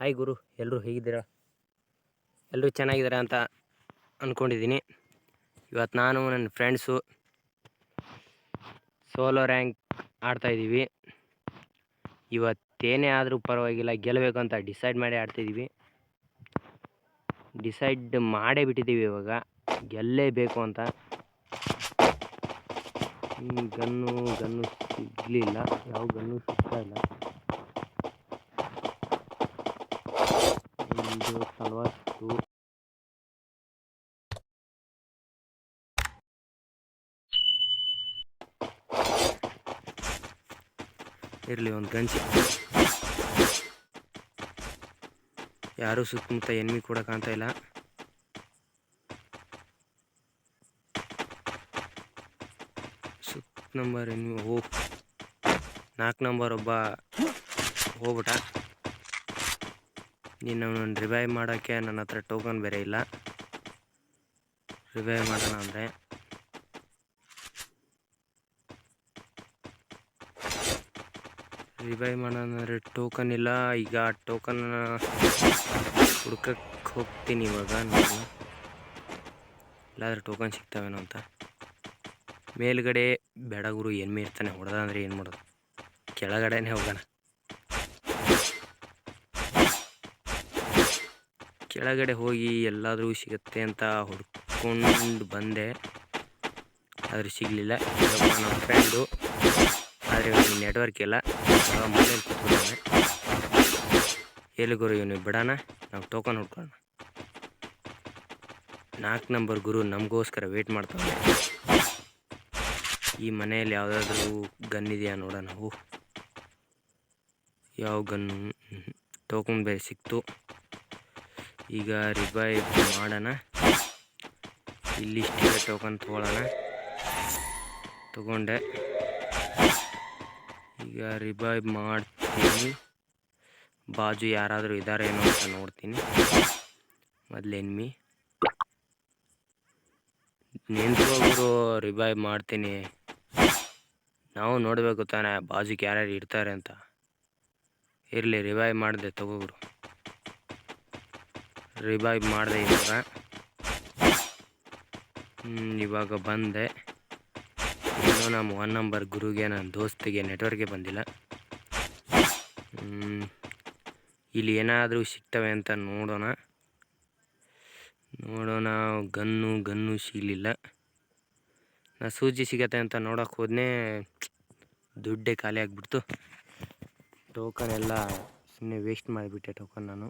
Hi ಗುರು ಎಲ್ಲರೂ ಹೇಗಿದ್ದೀರಾ? ಎಲ್ಲರೂ ಚೆನ್ನಾಗಿದ್ದೀರಾ ಅಂತ ಅಂದ್ಕೊಂಡಿದ್ದೀನಿ ಇವತ್ತು ನಾನು ನನ್ನ ಫ್ರೆಂಡ್ಸು ಸೋಲೋ ರ್ಯಾಂಕ್ ಆಡ್ತಾಯಿದ್ದೀವಿ ಇವತ್ತೇನೇ ಆದರೂ ಪರವಾಗಿಲ್ಲ ಗೆಲ್ಲಬೇಕು ಅಂತ ಡಿಸೈಡ್ ಮಾಡಿ ಆಡ್ತಿದ್ದೀವಿ ಡಿಸೈಡ್ ಮಾಡೇ ಬಿಟ್ಟಿದ್ದೀವಿ ಇವಾಗ. ಗೆಲ್ಲೇಬೇಕು ಅಂತ. ಗನ್ನು ಗನ್ನು ಸಿಗಲಿಲ್ಲ, ಯಾವ ಗನ್ನು ಸಿಗ್ತಾ ಇಲ್ಲ. ಒಂದು ನಲವತ್ತು ಇರಲಿ ಒಂದು ಗನ್ ಸಿಕ್ತು ಯಾರೂ ಸುತ್ತಮುತ್ತ ಎನ್ಮಿ ಕೂಡ ಕಾಣ್ತಾ ಇಲ್ಲ. ನಂಬರ್ ನೀವು ಓ ನಾಲ್ಕು ನಂಬರ್ ಒಬ್ಬ ಹೋಗ್ಬಿಟ್ಟ. ನೀನು ರಿವೈವ್ ಮಾಡೋಕ್ಕೆ ನನ್ನ ಹತ್ರ ಟೋಕನ್ ಬೇರೆ ಇಲ್ಲ. ರಿವೈವ್ ಮಾಡೋಣ ಅಂದರೆ. ರಿವೈವ್ ಮಾಡೋಣ ಟೋಕನ್ ಇಲ್ಲ. ಈಗ ಟೋಕನ್ ಹುಡ್ಕಕ್ಕೆ ಹೋಗ್ತೀನಿ ಇವಾಗ ನಾನು. ಇಲ್ಲಾದ್ರೆ ಟೋಕನ್ ಸಿಗ್ತಾವೇನೋ ಅಂತ. ಮೇಲ್ಗಡೆ ಬೆಡಗುರು ಎಮ್ಮೆ ಇರ್ತಾನೆ ಹೊಡೆದ ಅಂದರೆ ಏನು ಮಾಡೋದು? ಕೆಳಗಡೆನೇ ಹೋಗೋಣ. ಕೆಳಗಡೆ ಹೋಗಿ ಎಲ್ಲಾದರೂ ಸಿಗುತ್ತೆ ಅಂತ ಹುಡ್ಕೊಂಡು ಬಂದೆ. ಆದರೆ ಸಿಗಲಿಲ್ಲ. ನಮ್ಮ ಫ್ರೆಂಡು ಆದರೆ ನೆಟ್ವರ್ಕ್ ಇಲ್ಲ. ಮೊಬೈಲ್ ಕೂತ್ಕೊಂಡಿದ್ದಾನೆ ಎಲ್ಲಿ ಗುರು ಇವನು ಬಿಡೋಣ, ನಾವು ಟೋಕನ್ ಹುಡ್ಕೊಳ್ಳೋಣ ನಾಲ್ಕು ನಂಬರ್ ಗುರು ನಮಗೋಸ್ಕರ ವೇಟ್ ಮಾಡ್ತಾವೆ ಈ ಮನೆಯಲ್ಲಿ ಯಾವುದಾದ್ರೂ ಗನ್ ಇದೆಯಾ ನೋಡೋಣ. ಓ ಯಾವ ಗನ್ನು ಟೋಕನ್ ಬೇರೆ ಸಿಕ್ತು. ಈಗ ರಿವೈವ್ ಮಾಡೋಣ. ಇಲ್ಲಿ ಇಷ್ಟಿದೆ ಟೋಕನ್ ತೊಗೊಳ್ಳೋಣ. ತಗೊಂಡೆ. ಈಗ ರಿವೈವ್ ಮಾಡ್ತೀನಿ. ಬಾಜು ಯಾರಾದರೂ ಇದ್ದಾರೇನೋ ಅಂತ ನೋಡ್ತೀನಿ. ಮೊದಲು ಎನ್ಮಿ ನಿಂತ್ಕೋಗ್ರು ರಿವೈವ್ ಮಾಡ್ತೀನಿ. ನಾವು ನೋಡಬೇಕು ತಾನೇ ಬಾಜುಗೆ ಯಾರ್ಯಾರು ಇರ್ತಾರೆ ಅಂತ. ಇರಲಿ ರಿವೈವ್ ಮಾಡಿದೆ ತಗೋಬಿಡು ರಿವೈವ್ ಮಾಡಿದೆ ಇವಾಗ. ಇವಾಗ ಬಂದೆ. ಇನ್ನೂ ನಮ್ಮ ಒನ್ ನಂಬರ್ ಗುರುಗೆ, ನನ್ನ ದೋಸ್ತಿಗೆ ನೆಟ್ವರ್ಕ್ಗೆ ಬಂದಿಲ್ಲ. ಇಲ್ಲಿ ಏನಾದರೂ ಸಿಗ್ತವೆ ಅಂತ ನೋಡೋಣ. ನೋಡೋಣ, ಗನ್ನು ಗನ್ನು ಸಿಗಲಿಲ್ಲ ನಾ ಸೂಜಿ ಸಿಗತ್ತೆ ಅಂತ ನೋಡೋಕೆ ಹೋದ್ನೆ ದುಡ್ಡೇ ಖಾಲಿ ಆಗಿಬಿಡ್ತು. ಟೋಕನ್ ಎಲ್ಲ ಸುಮ್ಮನೆ ವೇಸ್ಟ್ ಮಾಡಿಬಿಟ್ಟೆ ಟೋಕನ್ ನಾನು.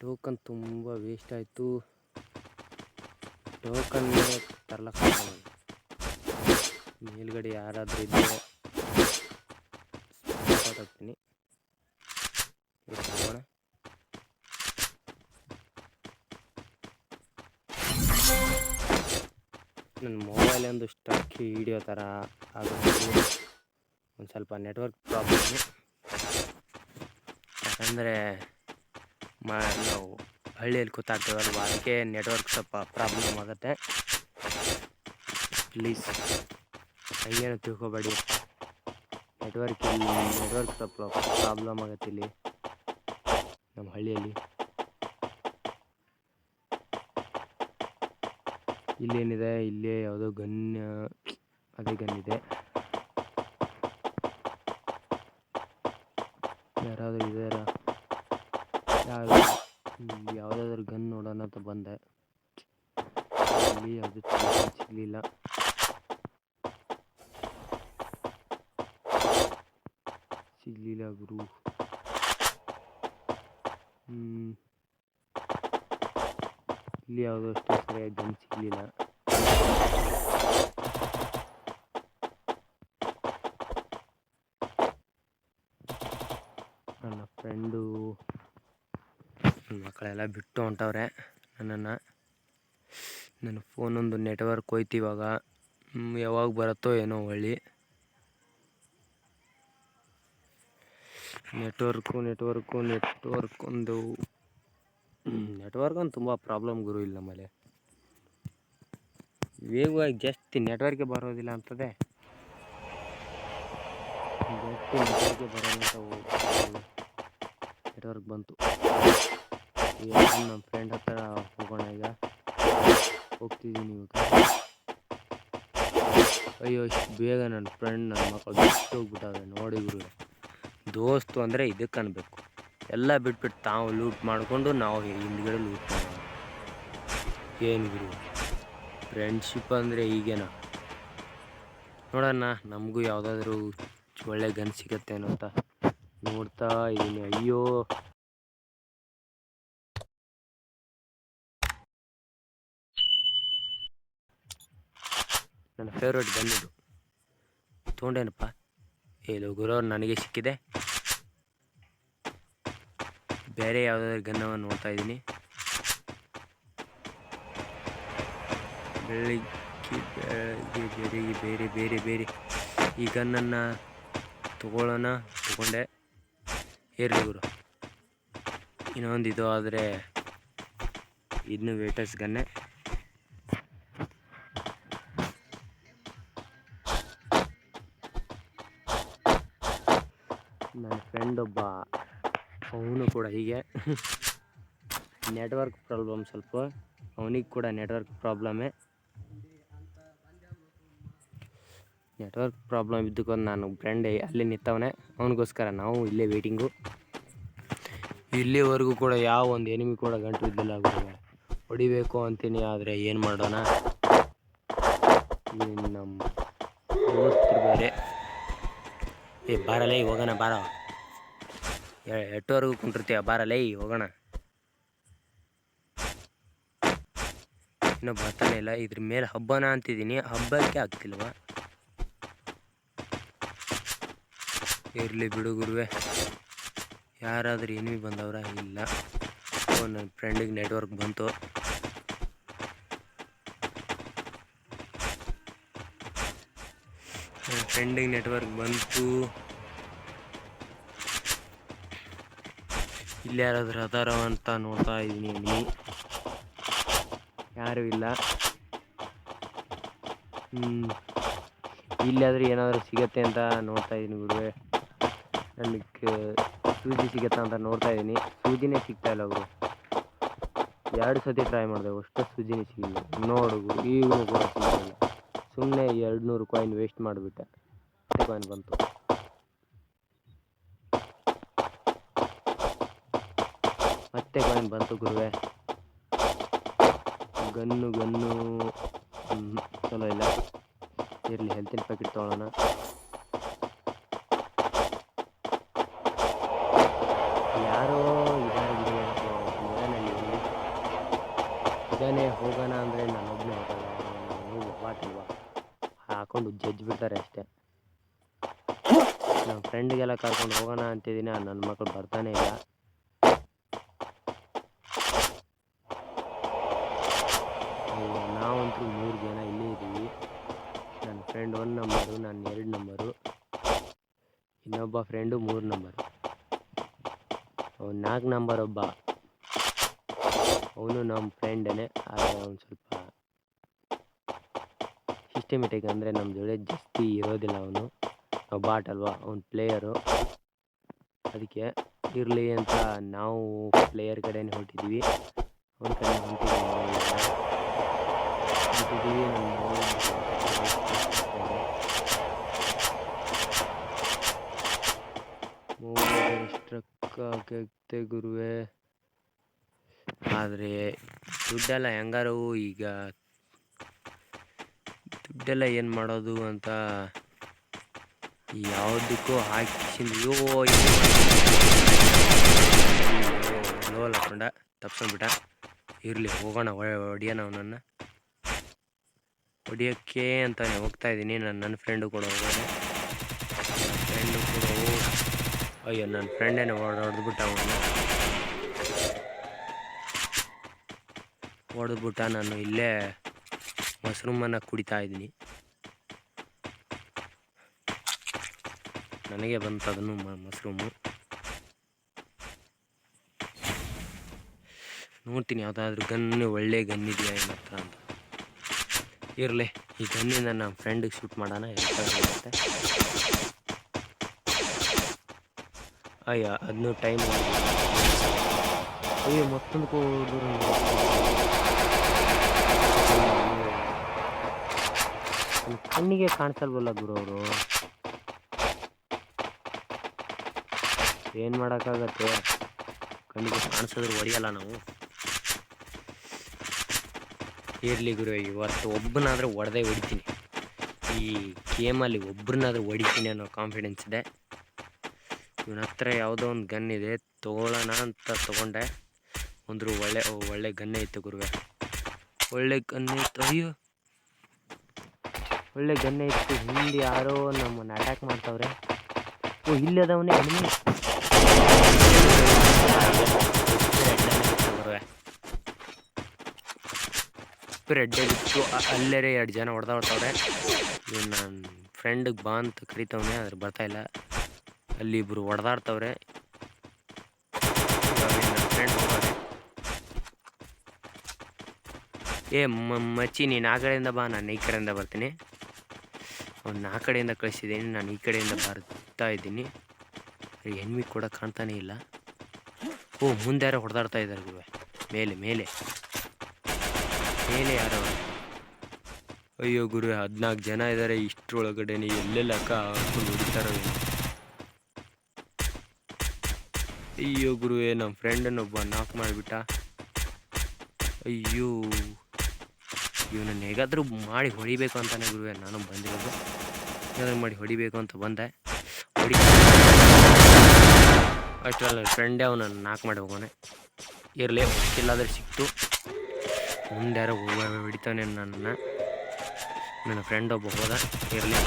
ಟೋಕನ್ ತುಂಬ ವೇಸ್ಟ್ ಆಯಿತು. ಟೋಕನ್ ತರ್ಲಕ್ಕೆ ಮೇಲ್ಗಡೆ ಯಾರಾದರೂ ಇದ್ದರೆ ಹೋಗ್ತೀನಿ ಹೋಗೋಣ ನನ್ನ ಮೊಬೈಲ್ ಒಂದು ಸ್ಟಕ್ ಹಿಡಿಯೋ ಥರ ಆಗುತ್ತೆ ಒಂದು ಸ್ವಲ್ಪ ನೆಟ್ವರ್ಕ್ ಪ್ರಾಬ್ಲಮ್ ಯಾಕಂದರೆ ಮಾ, ನಾವು ಹಳ್ಳಿಯಲ್ಲಿ ಕೂತಾಗ್ತೀವಲ್ವ ಅದಕ್ಕೆ ನೆಟ್ವರ್ಕ್ ಸ್ವಲ್ಪ ಪ್ರಾಬ್ಲಮ್ ಆಗುತ್ತೆ. ಪ್ಲೀಸ್ ಹಂಗೇನು ತಿಳ್ಕೊಬೇಡಿ ನೆಟ್ವರ್ಕ್ ನೆಟ್ವರ್ಕ್ ಸ್ವಲ್ಪ ಪ್ರಾಬ್ಲಮ್ ಆಗುತ್ತೆ ಇಲ್ಲಿ, ನಮ್ಮ ಹಳ್ಳಿಯಲ್ಲಿ. ಇಲ್ಲೇನಿದೆ, ಇಲ್ಲಿ ಯಾವುದೋ ಗನ್, ಅದೇ ಗನ್ ಇದೆ. ಯಾರಾದರೂ ಇದಾರ? ಯಾವ ಯಾವುದಾದ್ರೂ ಗನ್ ನೋಡೋಣ ಅಂತ ಬಂದೆ. ಇಲ್ಲಿ ಯಾವುದು ಸಿಗಲಿಲ್ಲ. ಸಿಗಲಿಲ್ಲ ಗುರು. ಹ್ಮ್. ಇಲ್ಲಿ ಯಾವುದೋ ಅಷ್ಟು ಸರಿಯಾಗಿ ಸಿಗಲಿಲ್ಲ. ನನ್ನ ಫ್ರೆಂಡು ಮಕ್ಕಳೆಲ್ಲ ಬಿಟ್ಟು ಹೊಂಟವ್ರೆ ನನ್ನನ್ನು. ನನ್ನ ಫೋನೊಂದು ನೆಟ್ವರ್ಕ್ ಹೋಯ್ತು ಇವಾಗ. ಯಾವಾಗ ಬರುತ್ತೋ ಏನೋ ಹೊಳ್ಳಿ. ನೆಟ್ವರ್ಕು ನೆಟ್ವರ್ಕು ನೆಟ್ವರ್ಕ್ ಒಂದು ನೆಟ್ವರ್ಕ್ ಒಂದು ತುಂಬ ಪ್ರಾಬ್ಲಮ್ ಗುರು ಇಲ್ಲಿ ನಮ್ಮಲ್ಲಿ. ವೇಗವಾಗಿ ಜಸ್ಟ್ ನೆಟ್ವರ್ಕ್ಗೆ ಬರೋದಿಲ್ಲ ಅಂತದೆ. ಜಾಸ್ತಿ ನೆಟ್ವರ್ಕೆ ಬರೋದಿಲ್ಲ ನೆಟ್ವರ್ಕ್ ಬಂತು. ನಮ್ಮ ಫ್ರೆಂಡ್ ಹತ್ರ ಹೋಗೋಣ ಈಗ. ಹೋಗ್ತಿದ್ದೀನಿ ಇವಾಗ ಅಯ್ಯೋ, ಇಷ್ಟು ಬೇಗ ನನ್ನ ಫ್ರೆಂಡ್ ನನ್ನ ಮಕ್ಕಳು ಬಿಟ್ಟು ಹೋಗ್ಬಿಟ್ಟಾವೆ ನೋಡಿ ಗುರು. ದೋಸ್ತು ಅಂದರೆ ಇದಕ್ಕೆ ಅನ್ಬೇಕು. ಎಲ್ಲ ಬಿಟ್ಬಿಟ್ಟು ತಾವು ಲೂಟ್ ಮಾಡಿಕೊಂಡು ನಾವು ಹಿಂದ್ಗಡೆ ಲೂಟ್ ಮಾಡೋಣ. ಏನು ಗುರು? ಫ್ರೆಂಡ್ಶಿಪ್ ಅಂದರೆ ಈಗೇನ ನೋಡೋಣ ನಮಗೂ ಯಾವುದಾದ್ರೂ ಒಳ್ಳೆ ಗನ್ ಸಿಗತ್ತೇನೋ ಅಂತ ನೋಡ್ತಾ ಇದ್ದೀನಿ. ಅಯ್ಯೋ! ನನ್ನ ಫೇವ್ರೇಟ್ ಇದು. ತೊಗೊಂಡೇನಪ್ಪ? ಏ ಗುರು ನನಗೆ ಸಿಕ್ಕಿದೆ. ಬೇರೆ ಯಾವುದಾದ್ರು ಗನ್ನವನ್ನು ನೋಡ್ತಾ ಇದ್ದೀನಿ. ಬೆಳಿಗ್ಗೆ, ಬೆಳಗ್ಗೆ, ಬೆಳಿಗ್ಗೆ, ಬೇರೆ ಬೇರೆ ಬೇರೆ ಈ ಗನ್ನನ್ನು ತಗೊಳ್ಳೋಣ ತಗೊಂಡೆ. ಇರಲಿ ಗುರು. ಇನ್ನೊಂದು ಇದು ಆದರೆ ಇದನ್ನು ವೇಟರ್ಸ್ ಗನ್ನೆ. ನನ್ನ ಫ್ರೆಂಡ್ ಒಬ್ಬ ಕೂಡ ಹೀಗೆ. ನೆಟ್ವರ್ಕ್ ಪ್ರಾಬ್ಲಮ್ ಸ್ವಲ್ಪ. ಅವನಿಗೆ ಕೂಡ ನೆಟ್ವರ್ಕ್ ಪ್ರಾಬ್ಲಮ್ಮೇ ನೆಟ್ವರ್ಕ್ ಪ್ರಾಬ್ಲಮ್ ಇದ್ದಕ್ಕೊಂದು ನಾನು ಫ್ರೆಂಡ್ ಅಲ್ಲಿ ನಿಂತವನೆ. ಅವನಿಗೋಸ್ಕರ ನಾವು ಇಲ್ಲೇ ವೇಟಿಂಗು ಇಲ್ಲಿವರೆಗೂ ಕೂಡ ಯಾವ ಒಂದು ಎನಿಮಿ ಕೂಡ ಗಂಟು ಇದ್ದಿಲ್ಲ ಗುರುವೆ ಹೊಡಿಬೇಕು ಅಂತೀನಿ, ಆದರೆ ಏನು ಮಾಡೋಣ? ನಮ್ಮ ಬೇರೆ. ಏ, ಬಾರಲೇ, ಹೋಗೋಣ, ಬಾರ. ಎ- ಕುಂಟಿರ್ತೀವ ಕುಂಟಿರ್ತೀಯ ಬಾರಲೇ ಹೋಗೋಣ. ಇನ್ನೂ ಬರ್ತಾನೆ ಇಲ್ಲ. ಇದ್ರ ಮೇಲೆ ಹಬ್ಬನ ಅಂತಿದ್ದೀನಿ. ಹಬ್ಬಕ್ಕೆ ಆಗ್ತಿಲ್ವ? ಇರಲಿ ಬಿಡು ಗುರುವೆ. ಯಾರಾದರೂ ಎನಿಮಿ ಬಂದವ್ರ ಇಲ್ಲ. ಓ, ನನ್ನ ಫ್ರೆಂಡಿಗೆ ನೆಟ್ವರ್ಕ್ ಬಂತು. ನನ್ನ ಫ್ರೆಂಡಿಗೆ ನೆಟ್ವರ್ಕ್ ಬಂತು. ಇಲ್ಲಿ ಯಾರಾದ್ರೂ ಅದಾರ ಅಂತ ನೋಡ್ತಾ ಇದ್ದೀನಿ ಯಾರು ಇಲ್ಲ. ಹ್ಮ್. ಇಲ್ಲಾದರೂ ಏನಾದರೂ ಸಿಗತ್ತೆ ಅಂತ ನೋಡ್ತಾ ಇದ್ದೀನಿ ಗುರುವೆ. ನನಗೆ ಸೂಜಿ ಸಿಗತ್ತಾ ಅಂತ ನೋಡ್ತಾ ಇದ್ದೀನಿ. ಸೂಜಿನೇ ಸಿಗ್ತಾ ಇಲ್ಲ ಗುರು. ಎರಡು ಸತಿ ಟ್ರೈ ಮಾಡಿದೆ, ಅಷ್ಟು ಸೂಜಿನೇ ಸಿಗಲಿಲ್ಲ. ನೋಡು ಗುರು, ಈಗಲೂ ಕೂಡ ಸುಮ್ಮನೆ ಎರಡು ನೂರು ಕಾಯಿನ್ ವೇಸ್ಟ್ ಮಾಡಿಬಿಟ್ಟೆ. ಕಾಯಿನ್ ಬಂತು. ಮತ್ತೆ ಕಾಯಿನ್ ಬಂತು ಗುರುವೆ. Gun gun. ಚಲೋ ಇಲ್ಲ. ಇರಲಿ ಹೆಲ್ತಿನ ಪ್ಯಾಕೆಟ್ ತೊಗೊಳ್ಳೋಣ ಯಾರೋ ಇದಾರೆ ಇದಾನೆ ಹೋಗೋಣ ಅಂದರೆ ನಾನೊಬ್ಬನೇ ಹೋಗಲ್ಲ ಹಾಕೊಂಡು ಜಜ್ಜಿ ಬಿಡ್ತಾರೆ ಅಷ್ಟೇ. ನಮ್ಮ ಫ್ರೆಂಡ್ಗೆಲ್ಲ ಕರ್ಕೊಂಡು ಹೋಗೋಣ ಅಂತಿದ್ದೀನಿ ನನ್ನ ಮಕ್ಕಳು ಬರ್ತಾನೆ ಇಲ್ಲ ಅಯ್ಯೋ, ನಾವಂತೂ ಮೂರು ಜನ ಇಲ್ಲೇ ಇದ್ದೀವಿ. ನನ್ನ ಫ್ರೆಂಡ್ ಒನ್ ನಂಬರು ನಾನು ಎರಡು ನಂಬರು ಇನ್ನೊಬ್ಬ ಫ್ರೆಂಡು ಮೂರು ನಂಬರು ಅವ್ನು ನಾಲ್ಕು ನಂಬರ್ ಒಬ್ಬ. ಅವನು ನಮ್ಮ ಫ್ರೆಂಡನೇ ಆದರೆ ಅವ್ನು ಸ್ವಲ್ಪ ಸಿಸ್ಟಮೆಟಿಕ್ ಅಂದರೆ ನಮ್ಮ ಜೊತೆ ಜಾಸ್ತಿ ಇರೋದಿಲ್ಲ ಅವನು. ನಾವು ಬಾಟ್ ಅಲ್ವಾ, ಅವ್ನು ಪ್ಲೇಯರು ಅದಕ್ಕೆ ಇರಲಿ ಅಂತ ನಾವು ಪ್ಲೇಯರ್ ಕಡೆನೇ ಹೊರಟಿದ್ವಿ. ಅವನ ಕಡೆ ಹೊಂಟಿದ್ದೀವಿ ಆಗೈತೆ ಗುರುವೆ ಆದರೆ ದುಡ್ಡೆಲ್ಲ ಹೆಂಗಾರು ಈಗ ದುಡ್ಡೆಲ್ಲ ಏನು ಮಾಡೋದು ಅಂತ ಯಾವುದಕ್ಕೂ ಹಾಕಿಸಿಂದು ಲೋಲ್ ಹಾಕೊಂಡ ತಪ್ಸ್ಕೊಂಡ್ಬಿಟ್ಟ ಇರಲಿ ಹೋಗೋಣ ಹೊಡಿಯೋಣ ಅವನನ್ನು ಹೊಡಿಯೋಕ್ಕೆ ಅಂತಾನೆ ಹೋಗ್ತಾ ಇದ್ದೀನಿ. ನಾನು ನನ್ನ ಫ್ರೆಂಡು ಕೂಡ ಹೋಗೋದು ನನ್ನ ಫ್ರೆಂಡು ಕೂಡ ಅಯ್ಯೋ ನನ್ನ ಫ್ರೆಂಡೇನೆ ಹೊಡೆದ್ಬಿಟ್ಟ ಅವನು. ಹೊಡೆದ್ಬಿಟ್ಟ ನಾನು ಇಲ್ಲೇ ಮಶ್ರೂಮನ್ನು ಕುಡಿತಾ ಇದ್ದೀನಿ. ನನಗೆ ಬಂತು ಅದನ್ನು ಮಶ್ರೂಮು ನೋಡ್ತೀನಿ, ಯಾವುದಾದ್ರೂ ಗನ್ ಒಳ್ಳೆ ಗನ್ ಇದೆಯಾ ಏನತ್ರ ಅಂತ. ಇರಲಿ. ಈ ಗನ್ನಿಂದ ನಮ್ಮ ಫ್ರೆಂಡಿಗೆ ಶೂಟ್ ಮಾಡೋಣ ಎಷ್ಟಾಗುತ್ತೆ ಅಯ್ಯ ಅದನ್ನು ಟೈಮ್ ಅಯ್ಯೋ, ಮತ್ತೊಂದು ಕೋಡು ಕಣ್ಣಿಗೆ ಕಾಣಿಸಲ್ವಲ್ಲ ಗುರು ಅವರು? ಏನು ಮಾಡೋಕ್ಕಾಗತ್ತೆ? ಕಣ್ಣಿಗೆ ಕಾಣಿಸಿದ್ರೆ ಹೊಡಿಯಲ್ಲ ನಾವು? ಇರಲಿ ಗುರು ಇವತ್ತು ಒಬ್ಬನಾದರೂ ಹೊಡೆದೇ ಹೊಡಿತೀನಿ. ಈ ಗೇಮಲ್ಲಿ ಒಬ್ಬರನ್ನಾದರೂ ಹೊಡಿತೀನಿ ಅನ್ನೋ ಕಾನ್ಫಿಡೆನ್ಸ್ ಇದೆ. ಇವನ ಹತ್ರ ಯಾವುದೋ ಒಂದು ಗನ್ ಇದೆ, ತೊಗೊಳ್ಳೋಣ ಅಂತ ತೊಗೊಂಡೆ. ಒಂದ್ರು ಒಳ್ಳೆ ಒಳ್ಳೆ ಗನ್ನೇ ಇತ್ತು ಗುರುವೆ. ಒಳ್ಳೆ ಗನ್ನೇ ಇತ್ತು, ಅಯ್ಯೋ. ಒಳ್ಳೆ ಗನ್ನೇ ಇತ್ತು, ಹಿಂದೆ ಯಾರೋ ನಮ್ಮನ್ನು ಅಟ್ಯಾಕ್ ಮಾಡ್ತಾವ್ರೆ. ಓ, ಇಲ್ಲಿ ಅದವನೇ ಎನಿಮಿ ಗುರುವೆ ರೆಡ್ಡೇ ಆಗಿತ್ತು ಅಲ್ಲೇ ಎರಡು ಜನ ಹೊಡೆದ ಹೊಡ್ತಾವ್ರೆ ನನ್ನ ಫ್ರೆಂಡಿಗೆ ಬಾ ಅಂತ ಕರಿತವನೆ, ಆದ್ರೆ ಬರ್ತಾ ಇಲ್ಲ. ಅಲ್ಲಿ ಇಬ್ರು ಹೊಡೆದಾಡ್ತವ್ರೆ. ಏ ಮಚ್ಚಿ, ನೀನು ಆ ಕಡೆಯಿಂದ ಬಾ, ನಾನು ಈ ಕಡೆಯಿಂದ ಬರ್ತೀನಿ. ಅವ್ನು ಆ ಕಡೆಯಿಂದ ಕಳಿಸಿದ್ದೀನಿ ನಾನು ಈ ಕಡೆಯಿಂದ ಬರ್ತಾ ಇದ್ದೀನಿ. ಎನ್ಮಿ ಕೂಡ ಕಾಣ್ತಾನೇ ಇಲ್ಲ. ಓ ಮುಂದೆ ಯಾರೋ ಹೊಡೆದಾಡ್ತಾ ಇದ್ದಾರೆ ಮೇಲೆ ಮೇಲೆ. ಮೇಲೆ ಯಾರೋ? ಅಯ್ಯೋ ಗುರು ಹದಿನಾಲ್ಕು ಜನ ಇದ್ದಾರೆ ಇಷ್ಟರೊಳಗಡೆ ಎಲ್ಲೆಲ್ಲ ಅಕ್ಕ ಹಾಕೊಂಡು ಹೊಡಿತಾರೋ ಏನೋ. ಅಯ್ಯೋ ಗುರುವೇ ನಮ್ಮ ಫ್ರೆಂಡನ್ನೊಬ್ಬ ನಾಕ್ ಮಾಡಿಬಿಟ್ಟ. ಅಯ್ಯೋ ಇವನನ್ನು ಹೇಗಾದರೂ ಮಾಡಿ ಹೊಡಿಬೇಕು ಅಂತಾನೆ ಗುರುವೆ, ನಾನು ಬಂದಿರೋದು. ಏನಾದ್ರು ಮಾಡಿ ಹೊಡಿಬೇಕು ಅಂತ ಬಂದೆ. ಹೊಡಿ. ಅಷ್ಟರಲ್ಲಿ ಫ್ರೆಂಡೇ ಅವನನ್ನು ನಾಕ್ ಮಾಡಿ ಹೋಗೋನೆ ಇರಲಿ ಇಲ್ಲಾದರೆ ಸಿಕ್ತು. ಮುಂದೆ ಯಾರೋ ಹಿಡಿತಾನೆ ನನ್ನ ನನ್ನ ಫ್ರೆಂಡ್ ಒಬ್ಬ ಹೋದ, ಇರಲಿ.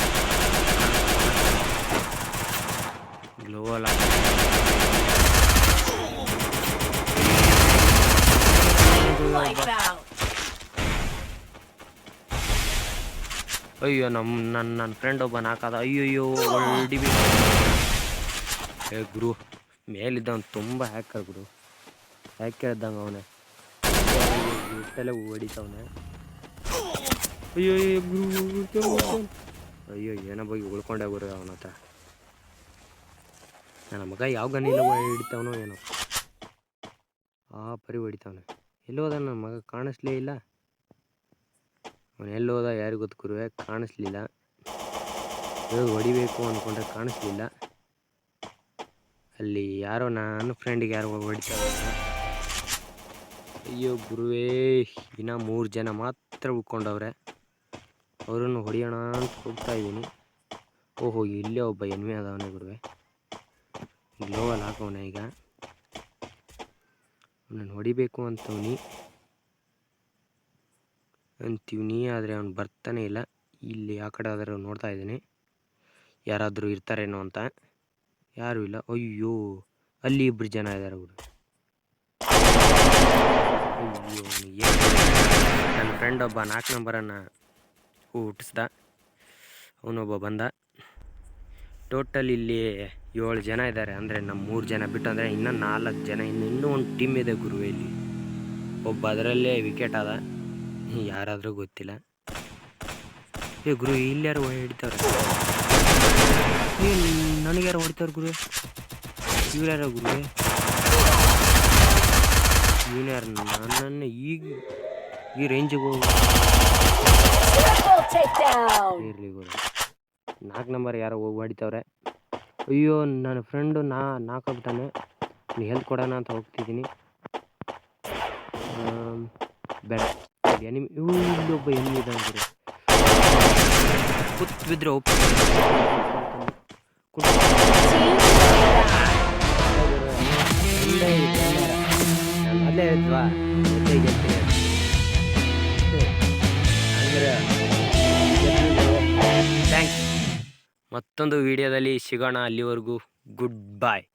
ಅಯ್ಯೋ ನಮ್ಮ ನನ್ನ ನನ್ನ ಫ್ರೆಂಡ್ ಒಬ್ಬ ನಾಕಾದ. ಅಯ್ಯಯ್ಯೋ ಹೊಡಿಬೇಕು ಏ ಗುರು ಮೇಲಿದ್ದವನು ತುಂಬ ಹ್ಯಾಕರ್ ಗುರು. ಹ್ಯಾಕರ್ ಇದ್ದಂಗೆ ಅವನೇ. ಇಷ್ಟೆಲ್ಲ ಹೊಡಿತಾವನೆ. ಅಯ್ಯೋ ಅಯ್ಯೋ ಏನೋ ಬಗ್ಗೆ ಉಳ್ಕೊಂಡೆ ಗುರು ಅವನ ಹತ್ರ. ನನ್ನ ಮಗ ಯಾವ ಗನ್ನಿಲ್ಲ ಹಿಡಿತಾವನೋ ಏನೋ. ಆ ಪರಿ ಹೊಡಿತಾವನೆ. ಎಲ್ಲಿ ಹೋದ ನನ್ನ ಮಗ? ಕಾಣಿಸ್ಲೇ ಇಲ್ಲ. ಅವನು ಎಲ್ಲಿ ಯಾರಿಗೂ ಗೊತ್ತು ಗುರುವೆ ಕಾಣಿಸ್ಲಿಲ್ಲ. ಹೊಡಿಬೇಕು ಅಂದ್ಕೊಂಡ್ರೆ ಕಾಣಿಸ್ಲಿಲ್ಲ. ಅಲ್ಲಿ ಯಾರೋ ನನ್ನ ಫ್ರೆಂಡಿಗೆ ಯಾರೋ ಹೊಡಿತಾರೆ ಅಯ್ಯೋ ಗುರುವೇ ಇನ್ನ ಮೂರು ಜನ ಮಾತ್ರ ಉಳ್ಕೊಂಡವ್ರೆ. ಅವರನ್ನು ಹೊಡಿಯೋಣ ಅಂತ ಹೋಗ್ತಾ ಇದ್ದೀನಿ. ಓಹೋ, ಇಲ್ಲೇ ಒಬ್ಬ ಎನ್ಮೆ ಅದಾವನೆ ಗುರುವೆ. ಗ್ಲೋವಲ್ಲಿ ಹಾಕವನೆ ಈಗ. ಅವನನ್ನು ಹೊಡಿಬೇಕು ಅಂತವ್ನಿ. ಅಂತೀವ್ನಿ, ಆದರೆ ಅವ್ನು ಬರ್ತಾನೆ ಇಲ್ಲ. ಇಲ್ಲಿ ಆ ಕಡೆ ಆದರೂ ನೋಡ್ತಾ ಇದ್ದೀನಿ. ಯಾರಾದರೂ ಇರ್ತಾರೇನೋ ಅಂತ. ಯಾರೂ ಇಲ್ಲ. ಅಯ್ಯೋ, ಅಲ್ಲಿ ಇಬ್ಬರು ಜನ ಇದ್ದಾರೆ ಗುರು. ಅಯ್ಯೋ ಏನು ನನ್ನ ಫ್ರೆಂಡ್ ಒಬ್ಬ ನಾಲ್ಕು ನಂಬರನ್ನು ಹುಟ್ಟಿಸ್ದ. ಅವನೊಬ್ಬ ಬಂದ. ಟೋಟಲ್ ಇಲ್ಲಿ ಏಳು ಜನ ಇದ್ದಾರೆ ಅಂದರೆ ನಮ್ಮ ಮೂರು ಜನ ಬಿಟ್ಟು ಅಂದರೆ ಇನ್ನೂ ನಾಲ್ಕು ಜನ, ಇನ್ನು ಇನ್ನೂ ಒಂದು ಟೀಮ್ ಇದೆ ಗುರು ಇಲ್ಲಿ. ಒಬ್ಬ ಅದರಲ್ಲೇ ವಿಕೆಟ್ ಆದ. ಯಾರಾದರೂ ಗೊತ್ತಿಲ್ಲ. ಏ ಗುರು ಇಲ್ಲಿ ಯಾರು ಹಿಡಿತಾವ್ರೆ? ಏ ನನಗೆ ಯಾರು ಹೊಡಿತಾವ್ರೆ ಗುರು ಇವ್ರು ಯಾರೋ ಗುರು ಇವನು ಯಾರು ನನ್ನನ್ನು ಈಗ ಈ ರೇಂಜಿಗೆ ಹೋಗಿ. ಇರಲಿ ಗುರು. ನಾಲ್ಕು ನಂಬರ್ ಯಾರೋ ಹೋಗಿ ಹೊಡಿತವ್ರೆ. ಅಯ್ಯೋ ನನ್ನ ಫ್ರೆಂಡು ನಾ ನಾಲ್ಕಾಗ್ಬಿಟ್ಟಾನೆ ನೀ ಹೆಲ್ತ್ ಕೊಡೋಣ ಅಂತ ಹೋಗ್ತಿದ್ದೀನಿ. ಬೇಡ. ಎನಿಮಿ ಇವು ಇಲ್ಲೊಬ್ಬ ಎನಿಮಿ ಇದ್ದಾನೆ ಗುರು. ಕುತ್ ಬಿದ್ರೆ ಒಪ್ಪ ಮತ್ತೊಂದು ವಿಡಿಯೋದಲ್ಲಿ ಸಿಗೋಣ ಅಲ್ಲಿವರೆಗೂ ಗುಡ್ ಬಾಯ್.